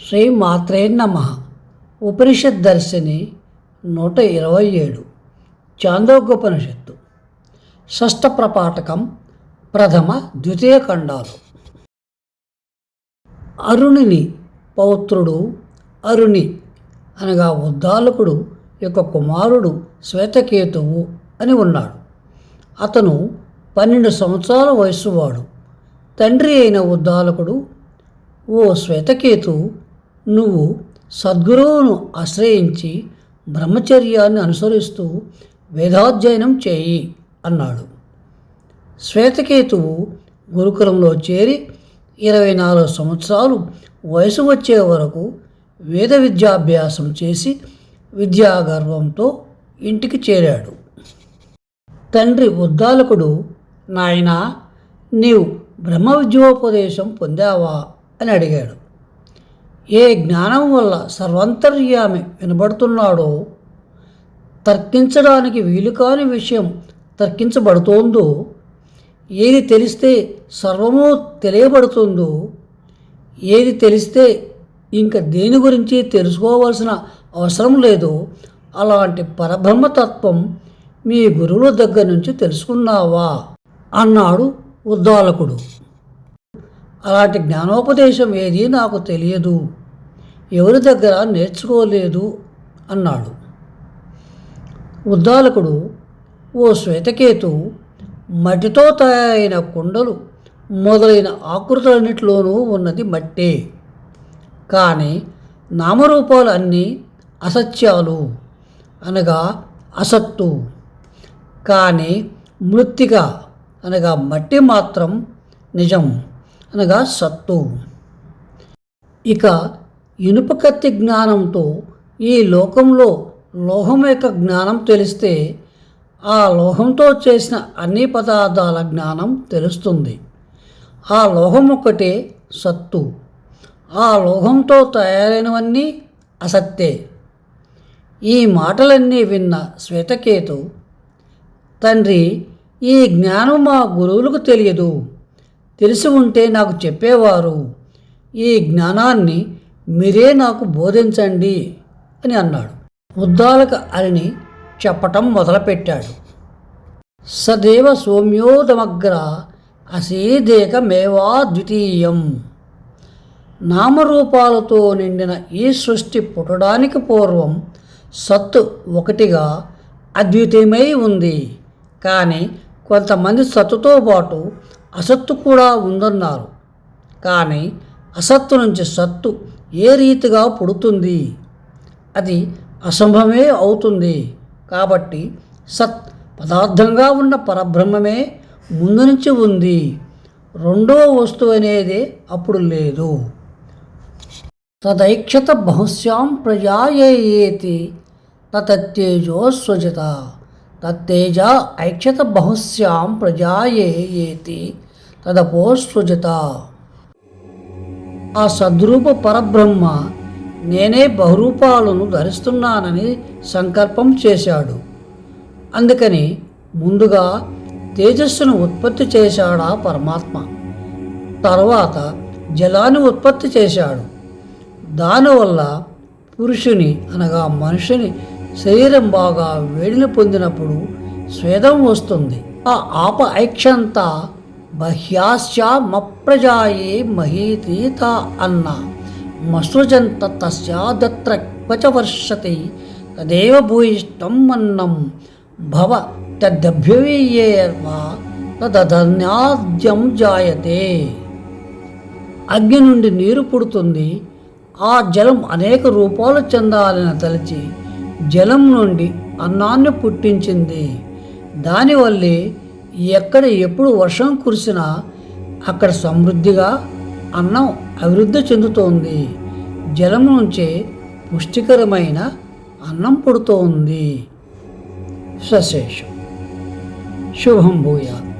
శ్రీ మాత్రే నమ. ఉపనిషత్ దర్శిని నూట ఇరవై ఏడు. చాందోగ్యోపనిషత్తు షష్ఠ ప్రపాఠకం ప్రథమ ద్వితీయ ఖండాలు. అరుణిని పౌత్రుడు అరుణి అనగా ఉద్దాలకుడు యొక్క కుమారుడు శ్వేతకేతువు అని ఉన్నాడు. అతను పన్నెండు సంవత్సరాల వయస్సువాడు. తండ్రి అయిన ఉద్దాలకుడు ఓ శ్వేతకేతు నువ్వు సద్గురువును ఆశ్రయించి బ్రహ్మచర్యాన్ని అనుసరిస్తూ వేదాధ్యయనం చేయి అన్నాడు. శ్వేతకేతువు గురుకులంలో చేరి ఇరవై నాలుగు సంవత్సరాలు వయసు వచ్చే వరకు వేద విద్యాభ్యాసం చేసి విద్యాగర్వంతో ఇంటికి చేరాడు. తండ్రి ఉద్దాలకుడు నాయనా నీవు బ్రహ్మ విద్యోపదేశం పొందావా? అని అడిగాడు. ఏ జ్ఞానం వల్ల సర్వంతర్యామి వినబడుతున్నాడో తర్కించడానికి వీలు కాని విషయం తర్కించబడుతోందో ఏది తెలిస్తే సర్వము తెలియబడుతుందో ఏది తెలిస్తే ఇంకా దేని గురించి తెలుసుకోవాల్సిన అవసరం లేదో అలాంటి పరబ్రహ్మతత్వం మీ గురువుల దగ్గర నుంచి తెలుసుకున్నావా? అన్నాడు ఉద్దాలకుడు. అలాంటి జ్ఞానోపదేశం ఏది నాకు తెలియదు. ఎవరి దగ్గర నేర్చుకోలేదు అన్నాడు. ఉద్దాలకుడు ఓ శ్వేతకేతు మట్టితో తయారైన కుండలు మొదలైన ఆకృతులన్నిటిలోనూ ఉన్నది మట్టే. కానీ నామరూపాలు అన్నీ అసత్యాలు అనగా అసత్తు. కానీ మృత్తిక అనగా మట్టి మాత్రం నిజం. అనగా సత్తు. ఇక ఇనుప కత్తి జ్ఞానంతో ఈ లోకంలో లోహం యొక్క జ్ఞానం తెలిస్తే ఆ లోహంతో చేసిన అన్ని పదార్థాల జ్ఞానం తెలుస్తుంది. ఆ లోహం ఒకటే సత్తు. ఆ లోహంతో తయారైనవన్నీ అసత్తే. ఈ మాటలన్నీ విన్న శ్వేతకేతు తండ్రి ఈ జ్ఞానం మా గురువులకు తెలియదు. తెలిసి ఉంటే నాకు చెప్పేవారు ఈ జ్ఞానాన్ని మీరే నాకు బోధించండి అని అన్నాడు. ఉద్దాలక అరిని చెప్పటం మొదలుపెట్టాడు. సదేవ సౌమ్యోదమగ్ర అసీదేకమేవా ద్వితీయం. నామరూపాలతో నిండిన ఈ సృష్టి పుట్టడానికి పూర్వం సత్తు ఒకటిగా అద్వితీయమై ఉంది. కానీ కొంతమంది సత్తుతో పాటు అసత్తు కూడా ఉందన్నారు. కానీ అసత్తు నుంచి సత్తు ఏ రీతిగా పుడుతుంది? అది అసంభవమే అవుతుంది. కాబట్టి సత్ పదార్థంగా ఉన్న పరబ్రహ్మమే ముందు నుంచి ఉంది. రెండో వస్తువు అనేది అప్పుడు లేదు. తదైక్షత బహుశ్యాం ప్రజాయేతి తతేజో స్వజత తత్తేజ ఐక్షత బహుశ్యాం ప్రజాయేతి తదపో సృజత ఆ సద్రూప పరబ్రహ్మ నేనే బహురూపాలను ధరిస్తున్నానని సంకల్పం చేశాడు. అందుకని ముందుగా తేజస్సును ఉత్పత్తి చేశాడా పరమాత్మ. తర్వాత జలాన్ని ఉత్పత్తి చేశాడు. దానివల్ల పురుషుని అనగా మనుషుని శరీరం బాగా వేడిని పొందినప్పుడు స్వేదం వస్తుంది. ఆ ఆప ఐక్షంతా బహ్యాశ్చామప్రజాయే మహీతీత అన్న. మసృజంత తస్యాదత్ర క్వచ వర్షతి తదేవ భూయిష్టం అన్నం భవ తద్దభ్యవీయేర్వా తదధన్యాద్యం జాయతే. అగ్ని నుండి నీరు పుడుతుంది. ఆ జలం అనేక రూపాలు చెందాలని తలచి జలం నుండి అన్నాన్ని పుట్టించింది. దానివల్లే ఎక్కడ ఎప్పుడు వర్షం కురిసినా అక్కడ సమృద్ధిగా అన్నం అభివృద్ధి చెందుతోంది. జలం నుంచే పుష్టికరమైన అన్నం పుడుతోంది. సశేషం. శుభం భూయాత్.